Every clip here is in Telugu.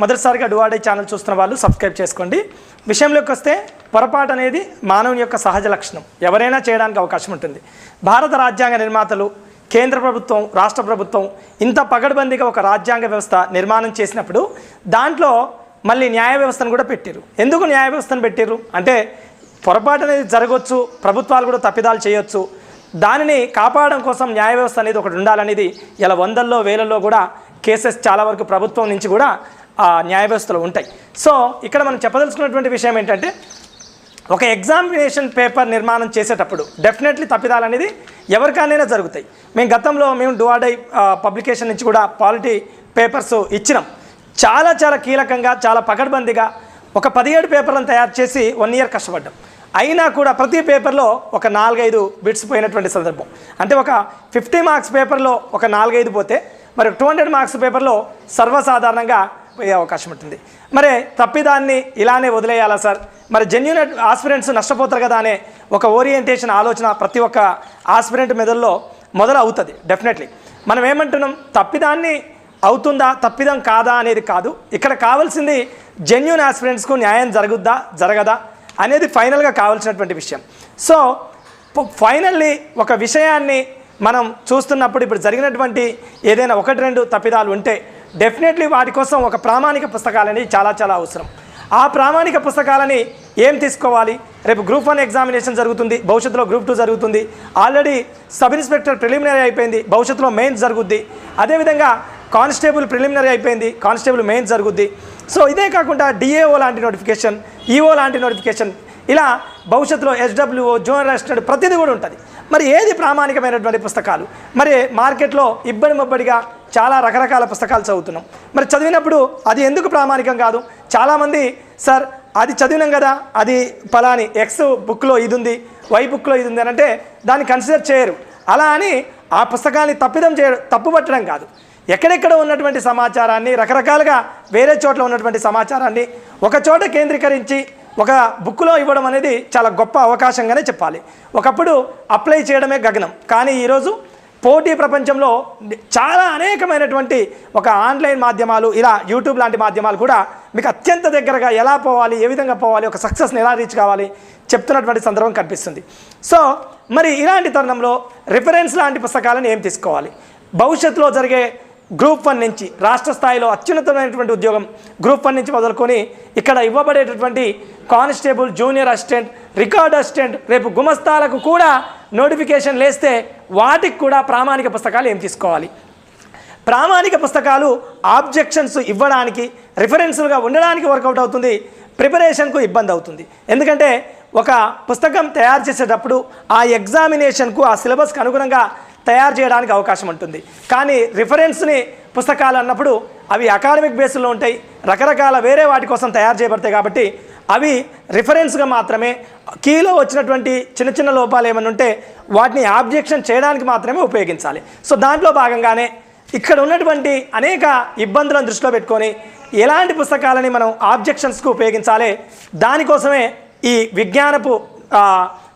మొదటిసారిగా డువాడే ఛానల్ చూస్తున్న వాళ్ళు సబ్స్క్రైబ్ చేసుకోండి. విషయంలోకి వస్తే పొరపాటు అనేది మానవుని యొక్క సహజ లక్షణం. ఎవరైనా చేయడానికి అవకాశం ఉంటుంది. భారత రాజ్యాంగ నిర్మాతలు కేంద్ర ప్రభుత్వం రాష్ట్ర ప్రభుత్వం ఇంత పగడబందీగా ఒక రాజ్యాంగ వ్యవస్థ నిర్మాణం చేసినప్పుడు దాంట్లో మళ్ళీ న్యాయ వ్యవస్థను కూడా పెట్టారు ఎందుకు న్యాయ వ్యవస్థను పెట్టారు అంటే పొరపాటు అనేది జరగవచ్చు ప్రభుత్వాలు కూడా తప్పిదాలు చేయొచ్చు. దానిని కాపాడడం కోసం న్యాయ వ్యవస్థ అనేది ఒకటి ఉండాలనేది ఇలా వందల్లో వేలల్లో కూడా కేసెస్ చాలా వరకు ప్రభుత్వం నుంచి కూడా న్యాయ వ్యవస్థలో ఉంటాయి. సో ఇక్కడ మనం చెప్పదలుచుకున్నటువంటి విషయం ఏంటంటే ఒక ఎగ్జామినేషన్ పేపర్ నిర్మాణం చేసేటప్పుడు డెఫినెట్లీ తప్పిదాలు అనేది ఎవరికైనా జరుగుతాయి. మేము గతంలో మేము డువాడై పబ్లికేషన్ నుంచి కూడా పాలిటీ పేపర్స్ ఇచ్చినాం. చాలా చాలా కీలకంగా చాలా పకడ్బందీగా ఒక పదిహేడు పేపర్లను తయారు చేసి వన్ ఇయర్ కష్టపడ్డాం. అయినా కూడా ప్రతి పేపర్లో ఒక నాలుగైదు బిట్స్ పోయినటువంటి సందర్భం. అంటే ఒక ఫిఫ్టీ మార్క్స్ పేపర్లో ఒక నాలుగైదు పోతే మరి టూ హండ్రెడ్ మార్క్స్ పేపర్లో సర్వసాధారణంగా పోయే అవకాశం ఉంటుంది. మరి తప్పిదాన్ని ఇలానే వదిలేయాలా సార్? మరి జెన్యున్ ఆస్పిరెంట్స్ నష్టపోతారు కదా అనే ఒక ఓరియంటేషన్ ఆలోచన ప్రతి ఒక్క ఆస్పిరెంట్ మెదడులో మొదలు అవుతుంది డెఫినెట్లీ మనం ఏమంటున్నాం? తప్పిదాన్ని అవుతుందా? తప్పిదం కాదా అనేది కాదు. ఇక్కడ కావాల్సింది జెన్యున్ ఆస్పిరెంట్స్కు న్యాయం జరుగుద్దా? జరగదా? అనేది ఫైనల్గా కావాల్సినటువంటి విషయం. సో ఫైనల్లీ ఒక విషయాన్ని మనం చూస్తున్నప్పుడు ఇప్పుడు జరిగినటువంటి ఏదైనా ఒకటి రెండు తప్పిదాలు ఉంటే డెఫినెట్లీ వాటి కోసం ఒక ప్రామాణిక పుస్తకాలని చాలా చాలా అవసరం. ఆ ప్రామాణిక పుస్తకాలని ఏం తీసుకోవాలి? రేపు గ్రూప్ వన్ ఎగ్జామినేషన్ జరుగుతుంది భవిష్యత్తులో గ్రూప్ టూ జరుగుతుంది. ఆల్రెడీ సబ్ ఇన్స్పెక్టర్ ప్రిలిమినరీ అయిపోయింది భవిష్యత్తులో మెయిన్స్ జరుగుద్ది. అదేవిధంగా కానిస్టేబుల్ ప్రిలిమినరీ అయిపోయింది కానిస్టేబుల్ మెయిన్స్ జరుగుద్ది. సో ఇదే కాకుండా డిఏఓ లాంటి నోటిఫికేషన్ ఈఓ లాంటి నోటిఫికేషన్ ఇలా భవిష్యత్తులో ఎస్డబ్ల్యూఓ జోనల్ అసిస్టెంట్ ప్రతిదీ కూడా ఉంటుంది. మరి ఏది ప్రామాణికమైనటువంటి పుస్తకాలు? మరి మార్కెట్లో ఇబ్బడి ముబ్బడిగా చాలా రకరకాల పుస్తకాలు చదువుతున్నాం. మరి చదివినప్పుడు అది ఎందుకు ప్రామాణికం కాదు? చాలామంది సార్ అది చదివినాం కదా అది ఫలాని ఎక్స్ బుక్లో ఇది ఉంది వై బుక్లో ఇది ఉంది అని అంటే దాన్ని కన్సిడర్ చేయరు. అలా అని ఆ పుస్తకాన్ని తప్పిదం చేయడం తప్పుపట్టడం కాదు. ఎక్కడెక్కడ ఉన్నటువంటి సమాచారాన్ని రకరకాలుగా వేరే చోట్ల ఉన్నటువంటి సమాచారాన్ని ఒక చోట కేంద్రీకరించి ఒక బుక్లో ఇవ్వడం అనేది చాలా గొప్ప అవకాశంగానే చెప్పాలి. ఒకప్పుడు అప్లై చేయడమే గగనం. కానీ ఈరోజు పోటీ ప్రపంచంలో చాలా అనేకమైనటువంటి ఒక ఆన్లైన్ మాధ్యమాలు ఇలా యూట్యూబ్ లాంటి మాధ్యమాలు కూడా మీకు అత్యంత దగ్గరగా ఎలా పోవాలి ఏ విధంగా పోవాలి ఒక సక్సెస్ని ఎలా రీచ్ కావాలి చెప్తున్నటువంటి సందర్భం కనిపిస్తుంది. సో మరి ఇలాంటి తరుణంలో రిఫరెన్స్ లాంటి పుస్తకాలను ఏం తీసుకోవాలి? భవిష్యత్తులో జరిగే గ్రూప్ వన్ నుంచి రాష్ట్ర స్థాయిలో అత్యున్నతమైనటువంటి ఉద్యోగం గ్రూప్ వన్ నుంచి మొదలుకొని ఇక్కడ ఇవ్వబడేటటువంటి constable junior assistant record assistant రేపు గుమస్తాలకు కూడా నోటిఫికేషన్ లేస్తే వాటికి కూడా ప్రామాణిక పుస్తకాలు ఏం తీసుకోవాలి? ప్రామాణిక పుస్తకాలు ఆబ్జెక్షన్స్ ఇవ్వడానికి రిఫరెన్స్లుగా ఉండడానికి వర్కౌట్ అవుతుంది ప్రిపరేషన్కు ఇబ్బంది అవుతుంది. ఎందుకంటే ఒక పుస్తకం తయారు చేసేటప్పుడు ఆ ఎగ్జామినేషన్కు ఆ సిలబస్కి అనుగుణంగా తయారు చేయడానికి అవకాశం ఉంటుంది. కానీ రిఫరెన్స్ని పుస్తకాలు అన్నప్పుడు అవి అకాడమిక్ బేస్లో ఉంటాయి రకరకాల వేరే వాటి కోసం తయారు చేయబడతాయి కాబట్టి అవి రిఫరెన్స్గా మాత్రమే. కీలో వచ్చినటువంటి చిన్న చిన్న లోపాలు ఏమైనా ఉంటే వాటిని ఆబ్జెక్షన్ చేయడానికి మాత్రమే ఉపయోగించాలి. సో దాంట్లో భాగంగానే ఇక్కడ ఉన్నటువంటి అనేక ఇబ్బందులను దృష్టిలో పెట్టుకొని ఎలాంటి పుస్తకాలని మనం ఆబ్జెక్షన్స్కు ఉపయోగించాలి? దానికోసమే ఈ విజ్ఞానపు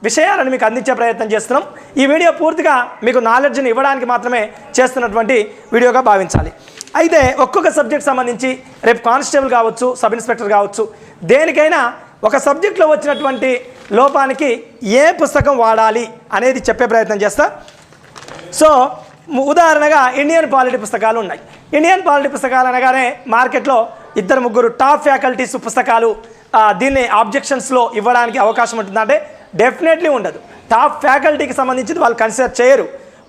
విషయాలను మీకు అందించే ప్రయత్నం చేస్తున్నాం. ఈ వీడియో పూర్తిగా మీకు నాలెడ్జ్ని ఇవ్వడానికి మాత్రమే చేస్తున్నటువంటి వీడియోగా భావించాలి. అయితే ఒక్కొక్క సబ్జెక్ట్ సంబంధించి రేపు కానిస్టేబుల్ కావచ్చు సబ్ ఇన్స్పెక్టర్ కావచ్చు దేనికైనా ఒక సబ్జెక్ట్లో వచ్చినటువంటి లోపానికి ఏ పుస్తకం వాడాలి అనేది చెప్పే ప్రయత్నం చేస్తా. సో ఉదాహరణగా ఇండియన్ పాలిటీ పుస్తకాలు ఉన్నాయి. ఇండియన్ పాలిటీ పుస్తకాలు అనగానే మార్కెట్లో ఇద్దరు ముగ్గురు టాప్ ఫ్యాకల్టీస్ పుస్తకాలు దీన్ని ఆబ్జెక్షన్స్లో ఇవ్వడానికి అవకాశం ఉంటుందంటే డెఫినెట్లీ ఉండదు. టాప్ ఫ్యాకల్టీకి సంబంధించి వాళ్ళు కన్సిడర్ చేయరు.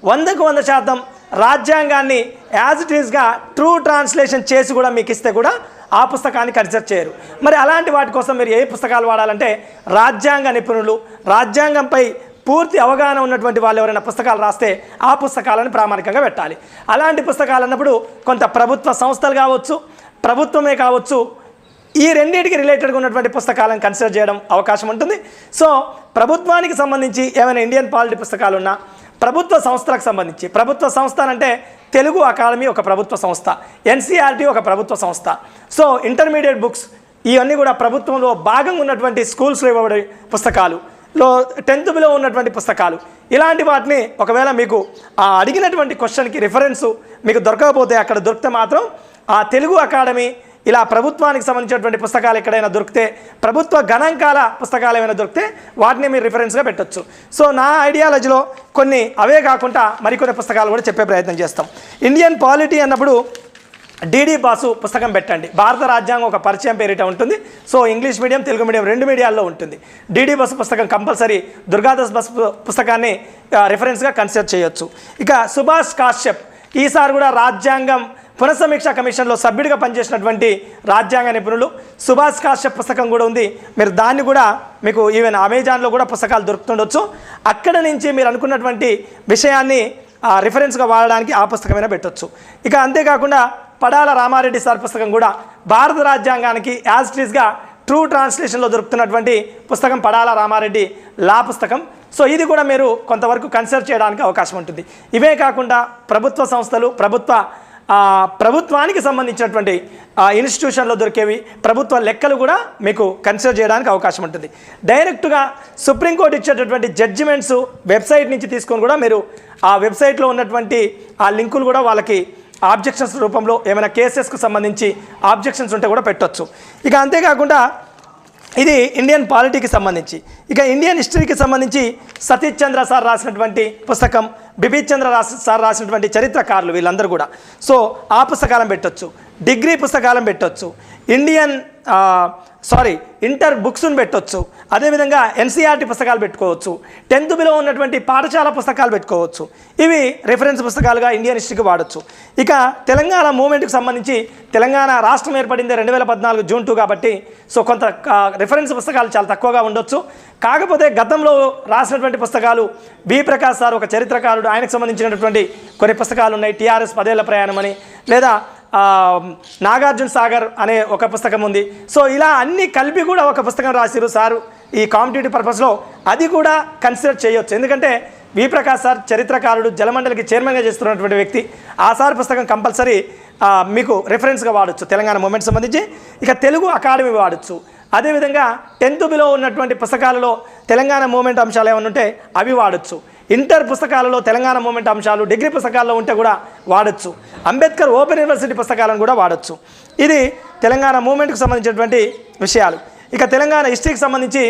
వందకు వంద శాతం రాజ్యాంగాన్ని యాజ్ ఇట్ ఈస్గా ట్రూ ట్రాన్స్లేషన్ చేసి కూడా మీకు ఇస్తే కూడా ఆ పుస్తకాన్ని కన్సిడర్ చేయరు. మరి అలాంటి వాటి కోసం మీరు ఏ పుస్తకాలు వాడాలంటే రాజ్యాంగ నిపుణులు రాజ్యాంగంపై పూర్తి అవగాహన ఉన్నటువంటి వాళ్ళు ఎవరైనా పుస్తకాలు రాస్తే ఆ పుస్తకాలను ప్రామాణికంగా పెట్టాలి. అలాంటి పుస్తకాలు అన్నప్పుడు కొంత ప్రభుత్వ సంస్థలు కావచ్చు ప్రభుత్వమే కావచ్చు ఈ రెండింటికి రిలేటెడ్గా ఉన్నటువంటి పుస్తకాలను కన్సిడర్ చేయడం అవకాశం ఉంటుంది. సో ప్రభుత్వానికి సంబంధించి ఏమైనా ఇండియన్ పాలిటీ పుస్తకాలు ఉన్నా ప్రభుత్వ సంస్థలకు సంబంధించి. ప్రభుత్వ సంస్థ అంటే తెలుగు అకాడమీ ఒక ప్రభుత్వ సంస్థ. ఎన్సీఆర్టీ ఒక ప్రభుత్వ సంస్థ. సో ఇంటర్మీడియట్ బుక్స్ ఇవన్నీ కూడా ప్రభుత్వంలో భాగంగా ఉన్నటువంటి స్కూల్స్లో ఇవ్వబడే పుస్తకాలు. లో టెన్త్ బిలో ఉన్నటువంటి పుస్తకాలు. ఇలాంటి వాటిని ఒకవేళ మీకు ఆ అడిగినటువంటి క్వశ్చన్కి రిఫరెన్సు మీకు దొరకకపోతే అక్కడ దొరికితే మాత్రం ఆ తెలుగు అకాడమీ ఇలా ప్రభుత్వానికి సంబంధించినటువంటి పుస్తకాలు ఎక్కడైనా దొరికితే ప్రభుత్వ గణాంకాల పుస్తకాలు ఏమైనా దొరికితే వాటిని మీరు రిఫరెన్స్గా పెట్టొచ్చు. సో నా ఐడియాలజీలో కొన్ని అవే కాకుండా మరికొన్ని పుస్తకాలు కూడా చెప్పే ప్రయత్నం చేస్తాం. ఇండియన్ పాలిటీ అన్నప్పుడు డిడి బాసు పుస్తకం పెట్టండి. భారత రాజ్యాంగం ఒక పరిచయం పేరిట ఉంటుంది. So English medium Telugu medium రెండు మీడియాల్లో ఉంటుంది. డిడి బస్సు పుస్తకం కంపల్సరీ దుర్గాదాస్ బస్ పుస్తకాన్ని రిఫరెన్స్గా కన్సిడర్ చేయొచ్చు. ఇక సుభాష్ కాశ్యప్ ఈసారి కూడా రాజ్యాంగం పునఃసమీక్ష కమిషన్లో సభ్యుడిగా పనిచేసినటువంటి రాజ్యాంగ నిపుణులు సుభాష్ కాశ్యప్ పుస్తకం కూడా ఉంది. మీరు దాన్ని కూడా మీకు ఈవెన్ అమెజాన్లో కూడా పుస్తకాలు దొరుకుతుండొచ్చు. అక్కడ నుంచి మీరు అనుకున్నటువంటి విషయాన్ని ఆ, రిఫరెన్స్గా వాడడానికి ఆ పుస్తకమైనా పెట్టొచ్చు. ఇక అంతేకాకుండా పడాల రామారెడ్డి సార్ పుస్తకం కూడా భారత రాజ్యాంగానికి యాజ్ టీజ్గా ట్రూ ట్రాన్స్లేషన్లో దొరుకుతున్నటువంటి పుస్తకం పడాల రామారెడ్డి లా పుస్తకం. సో ఇది కూడా మీరు కొంతవరకు కన్సిడర్ చేయడానికి అవకాశం ఉంటుంది. ఇవే కాకుండా ప్రభుత్వ సంస్థలు ప్రభుత్వ ప్రభుత్వానికి సంబంధించినటువంటి ఆ, ఇన్స్టిట్యూషన్లో దొరికేవి ప్రభుత్వ లెక్కలు కూడా మీకు కన్సిడర్ చేయడానికి అవకాశం ఉంటుంది. డైరెక్ట్గా సుప్రీంకోర్టు ఇచ్చేటటువంటి జడ్జిమెంట్స్ వెబ్సైట్ నుంచి తీసుకొని కూడా మీరు ఆ వెబ్సైట్లో ఉన్నటువంటి ఆ లింకులు కూడా వాళ్ళకి ఆబ్జెక్షన్స్ రూపంలో ఏమైనా కేసెస్కు సంబంధించి ఆబ్జెక్షన్స్ ఉంటే కూడా పెట్టొచ్చు. ఇక అంతేకాకుండా ఇది ఇండియన్ పాలిటీకి సంబంధించి. ఇక ఇండియన్ హిస్టరీకి సంబంధించి సతీష్ చంద్ర సార్ రాసినటువంటి పుస్తకం బిపిన్ చంద్ర రాసి సార్ రాసినటువంటి చరిత్రకారులు వీళ్ళందరూ కూడా. సో ఆ పుస్తకాలను పెట్టొచ్చు. డిగ్రీ పుస్తకాలను పెట్టొచ్చు. ఇండియన్ సారీ ఇంటర్ బుక్స్ను పెట్టొచ్చు. అదేవిధంగా ఎన్సీఆర్టీ పుస్తకాలు పెట్టుకోవచ్చు. టెన్త్ బిలో ఉన్నటువంటి పాఠశాల పుస్తకాలు పెట్టుకోవచ్చు. ఇవి రిఫరెన్స్ పుస్తకాలుగా ఇండియన్ హిస్టరీకి వాడచ్చు. ఇక తెలంగాణ మూమెంట్కి సంబంధించి తెలంగాణ రాష్ట్రం ఏర్పడింది రెండు వేల పద్నాలుగు జూన్ టూ కాబట్టి సో కొంత రిఫరెన్స్ పుస్తకాలు చాలా తక్కువగా ఉండొచ్చు. కాకపోతే గతంలో రాసినటువంటి పుస్తకాలు బి ప్రకాష్ సార్ ఒక చరిత్రకారుడు. ఆయనకు సంబంధించినటువంటి కొన్ని పుస్తకాలు ఉన్నాయి. టీఆర్ఎస్ పదేళ్ళ ప్రయాణం అని లేదా నాగార్జున సాగర్ అనే ఒక పుస్తకం ఉంది. సో ఇలా అన్ని కలిపి కూడా ఒక పుస్తకం రాసిరు సారు. ఈ కాంపిటేటివ్ పర్పస్లో అది కూడా కన్సిడర్ చేయొచ్చు. ఎందుకంటే వి. ప్రకాష్ సార్ చరిత్రకారుడు జలమండలికి చైర్మన్గా చేస్తున్నటువంటి వ్యక్తి. ఆ సార్ పుస్తకం కంపల్సరీ మీకు రెఫరెన్స్గా వాడచ్చు. తెలంగాణ మూమెంట్ సంబంధించి. ఇక తెలుగు అకాడమీ వాడచ్చు. అదేవిధంగా టెన్త్ బిలో ఉన్నటువంటి పుస్తకాలలో తెలంగాణ మూమెంట్ అంశాలు ఏమైనా ఉంటే అవి వాడచ్చు. ఇంటర్ పుస్తకాలలో తెలంగాణ మూమెంట్ అంశాలు డిగ్రీ పుస్తకాల్లో ఉంటే కూడా వాడచ్చు. అంబేద్కర్ ఓపెన్ యూనివర్సిటీ పుస్తకాలను కూడా వాడచ్చు. ఇది తెలంగాణ మూమెంట్కు సంబంధించినటువంటి విషయాలు. ఇక తెలంగాణ హిస్టరీకి సంబంధించి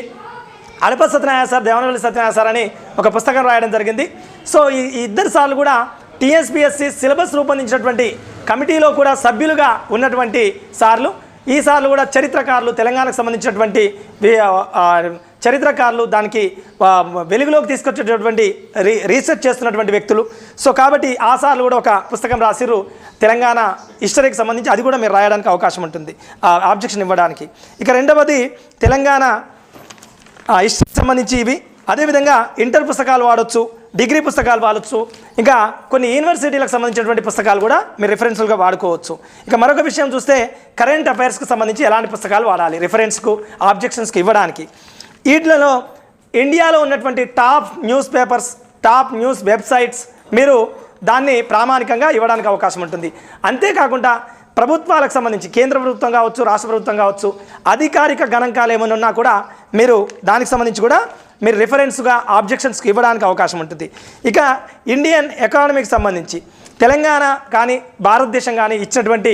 అడప సత్యనారాయణ సార్ దేవనవల్లి సత్యనారాయణ సార్ అని ఒక పుస్తకం రాయడం జరిగింది. సో ఈ ఇద్దరు సార్లు కూడా టీఎస్పిఎస్సి సిలబస్ రూపొందించినటువంటి కమిటీలో కూడా సభ్యులుగా ఉన్నటువంటి సార్లు. ఈ సార్లు కూడా చరిత్రకారులు తెలంగాణకు సంబంధించినటువంటి చరిత్రకారులు దానికి వెలుగులోకి తీసుకొచ్చేటటువంటి రీ రీసెర్చ్ చేస్తున్నటువంటి వ్యక్తులు. సో కాబట్టి ఆ సార్లు కూడా ఒక పుస్తకం రాసిరు తెలంగాణ హిస్టరీకి సంబంధించి అది కూడా మీరు రాయడానికి అవకాశం ఉంటుంది ఆ ఆబ్జెక్షన్ ఇవ్వడానికి. ఇక రెండవది తెలంగాణ ఆ, హిస్టరీకి సంబంధించి ఇవి. అదేవిధంగా ఇంటర్ పుస్తకాలు వాడచ్చు డిగ్రీ పుస్తకాలు వాడచ్చు ఇంకా కొన్ని యూనివర్సిటీలకు సంబంధించినటువంటి పుస్తకాలు కూడా మీరు రిఫరెన్స్లుగా వాడుకోవచ్చు. ఇక మరొక విషయం చూస్తే కరెంట్ అఫైర్స్కి సంబంధించి ఎలాంటి పుస్తకాలు వాడాలి రిఫరెన్స్కు ఆబ్జెక్షన్స్కి ఇవ్వడానికి. వీటిలలో ఇండియాలో ఉన్నటువంటి top news papers top news websites మీరు దాన్ని ప్రామాణికంగా ఇవ్వడానికి అవకాశం ఉంటుంది. అంతేకాకుండా ప్రభుత్వాలకు సంబంధించి కేంద్ర ప్రభుత్వం కావచ్చు రాష్ట్ర ప్రభుత్వం కావచ్చు అధికారిక గణాంకాలు ఏమైనా ఉన్నా కూడా మీరు దానికి సంబంధించి కూడా మీరు రిఫరెన్స్గా ఆబ్జెక్షన్స్కి ఇవ్వడానికి అవకాశం ఉంటుంది. ఇక ఇండియన్ ఎకానమీకి సంబంధించి తెలంగాణ కానీ భారతదేశం కానీ ఇచ్చినటువంటి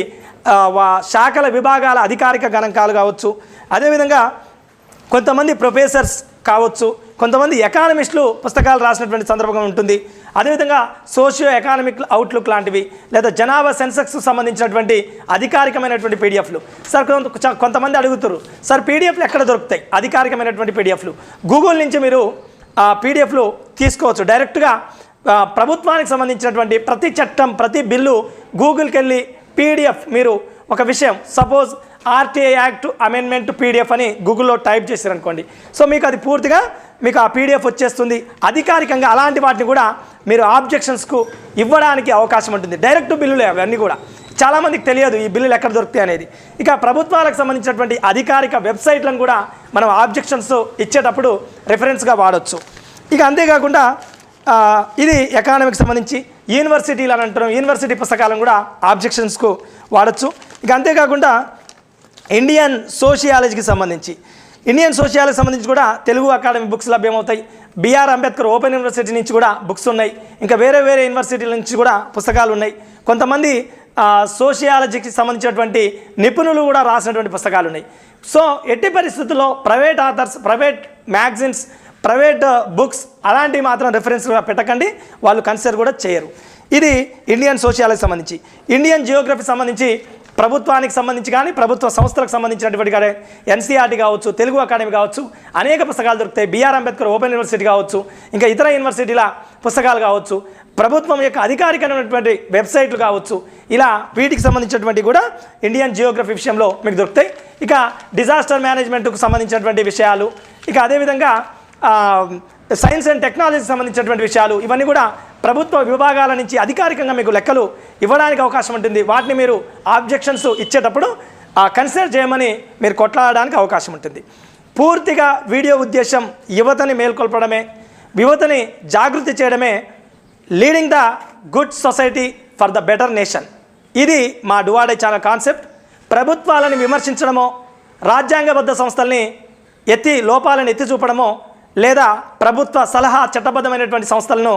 శాఖల విభాగాల అధికారిక గణాంకాలు కావచ్చు అదేవిధంగా కొంతమంది ప్రొఫెసర్స్ కావచ్చు కొంతమంది ఎకానమిస్టులు పుస్తకాలు రాసినటువంటి సందర్భం ఉంటుంది. అదేవిధంగా సోషియో ఎకానమిక్ అవుట్లుక్ లాంటివి లేదా జనాభా సెన్సెక్స్ సంబంధించినటువంటి అధికారికమైనటువంటి పీడిఎఫ్లు. సార్ కొంత కొంతమంది అడుగుతారు సార్ పీడిఎఫ్లు ఎక్కడ దొరుకుతాయి? అధికారికమైనటువంటి పీడిఎఫ్లు. గూగుల్ నుంచి మీరు ఆ పీడిఎఫ్లు తీసుకోవచ్చు. డైరెక్ట్గా ప్రభుత్వానికి సంబంధించినటువంటి ప్రతి చట్టం ప్రతి బిల్లు గూగుల్కి వెళ్ళి పీడిఎఫ్ మీరు ఒక విషయం suppose RTI act amendment PDF అని గూగుల్లో టైప్ చేశారనుకోండి. సో మీకు అది పూర్తిగా మీకు ఆ పీడిఎఫ్ వచ్చేస్తుంది. అధికారికంగా అలాంటి వాటిని కూడా మీరు ఆబ్జెక్షన్స్కు ఇవ్వడానికి అవకాశం ఉంటుంది. డైరెక్ట్ బిల్లులే అవన్నీ కూడా. చాలామందికి తెలియదు ఈ బిల్లులు ఎక్కడ దొరుకుతాయి అనేది. ఇక ప్రభుత్వాలకు సంబంధించినటువంటి అధికారిక వెబ్సైట్లను కూడా మనం ఆబ్జెక్షన్స్ ఇచ్చేటప్పుడు రెఫరెన్స్గా వాడచ్చు. ఇక అంతేకాకుండా ఇది ఎకానమీకి సంబంధించి యూనివర్సిటీలు అని అంటున్నాం. యూనివర్సిటీ పుస్తకాలను కూడా ఆబ్జెక్షన్స్కు వాడచ్చు. ఇక అంతేకాకుండా ఇండియన్ సోషియాలజీకి సంబంధించి. ఇండియన్ సోషియాలజీకి సంబంధించి కూడా Telugu academy books లభ్యమవుతాయి. B R Ambedkar open university నుంచి కూడా బుక్స్ ఉన్నాయి. ఇంకా వేరే వేరే యూనివర్సిటీల నుంచి కూడా పుస్తకాలు ఉన్నాయి. కొంతమంది సోషియాలజీకి సంబంధించినటువంటి నిపుణులు కూడా రాసినటువంటి పుస్తకాలు ఉన్నాయి. సో ఎట్టి పరిస్థితుల్లో private authors private magazines private books అలాంటివి మాత్రం రెఫరెన్స్గా పెట్టకండి. వాళ్ళు కన్సిడర్ కూడా చేయరు. ఇది ఇండియన్ సోషియాలజీ సంబంధించి. ఇండియన్ జియోగ్రఫీ సంబంధించి ప్రభుత్వానికి సంబంధించి కానీ ప్రభుత్వ సంస్థలకు సంబంధించినటువంటి కానీ ఎన్సీఆర్టీ కావచ్చు తెలుగు అకాడమీ కావచ్చు అనేక పుస్తకాలు దొరుకుతాయి. బీఆర్ అంబేద్కర్ ఓపెన్ యూనివర్సిటీ కావచ్చు ఇంకా ఇతర యూనివర్సిటీల పుస్తకాలు కావచ్చు ప్రభుత్వం యొక్క అధికారికమైనటువంటి వెబ్సైట్లు కావచ్చు ఇలా వీటికి సంబంధించినటువంటి కూడా ఇండియన్ జియోగ్రఫీ విషయంలో మీకు దొరుకుతాయి. ఇక డిజాస్టర్ మేనేజ్మెంట్కు సంబంధించినటువంటి విషయాలు ఇక అదేవిధంగా సైన్స్ అండ్ టెక్నాలజీకి సంబంధించినటువంటి విషయాలు ఇవన్నీ కూడా ప్రభుత్వ విభాగాల నుంచి అధికారికంగా మీకు లెక్కలు ఇవ్వడానికి అవకాశం ఉంటుంది. వాటిని మీరు ఆబ్జెక్షన్స్ ఇచ్చేటప్పుడు కన్సిడర్ చేయమని మీరు కొట్లాడడానికి అవకాశం ఉంటుంది. పూర్తిగా వీడియో ఉద్దేశం యువతని మేల్కొల్పడమే యువతని జాగృతి చేయడమే leading the good society for the better nation ఇది మా డువాడే ఛానల్ కాన్సెప్ట్. ప్రభుత్వాలను విమర్శించడమో రాజ్యాంగబద్ధ సంస్థల్ని ఎత్తి లోపాలను ఎత్తి చూపడమో లేదా ప్రభుత్వ సలహా చట్టబద్ధమైనటువంటి సంస్థలను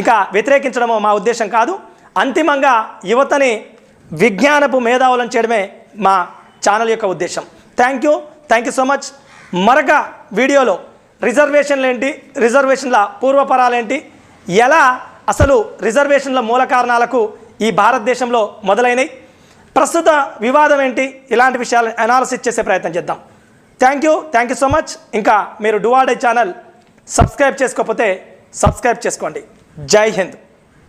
ఇక వ్యతిరేకించడము మా ఉద్దేశం కాదు. అంతిమంగా యువతని విజ్ఞానపు మేధావులను చేయడమే మా ఛానల్ యొక్క ఉద్దేశం. Thank you thank you so much మరొక వీడియోలో రిజర్వేషన్లు ఏంటి? రిజర్వేషన్ల పూర్వపరాలేంటి ఎలా అసలు రిజర్వేషన్ల మూల కారణాలకు ఈ భారతదేశంలో మొదలైనవి ప్రస్తుత వివాదం ఏంటి? ఇలాంటి విషయాలు అనాలసిస్ చేసే ప్రయత్నం చేద్దాం. Thank you thank you so much ఇంకా మీరు డువాడే ఛానల్ సబ్స్క్రైబ్ చేసుకోకపోతే సబ్స్క్రైబ్ చేసుకోండి. జై హింద్.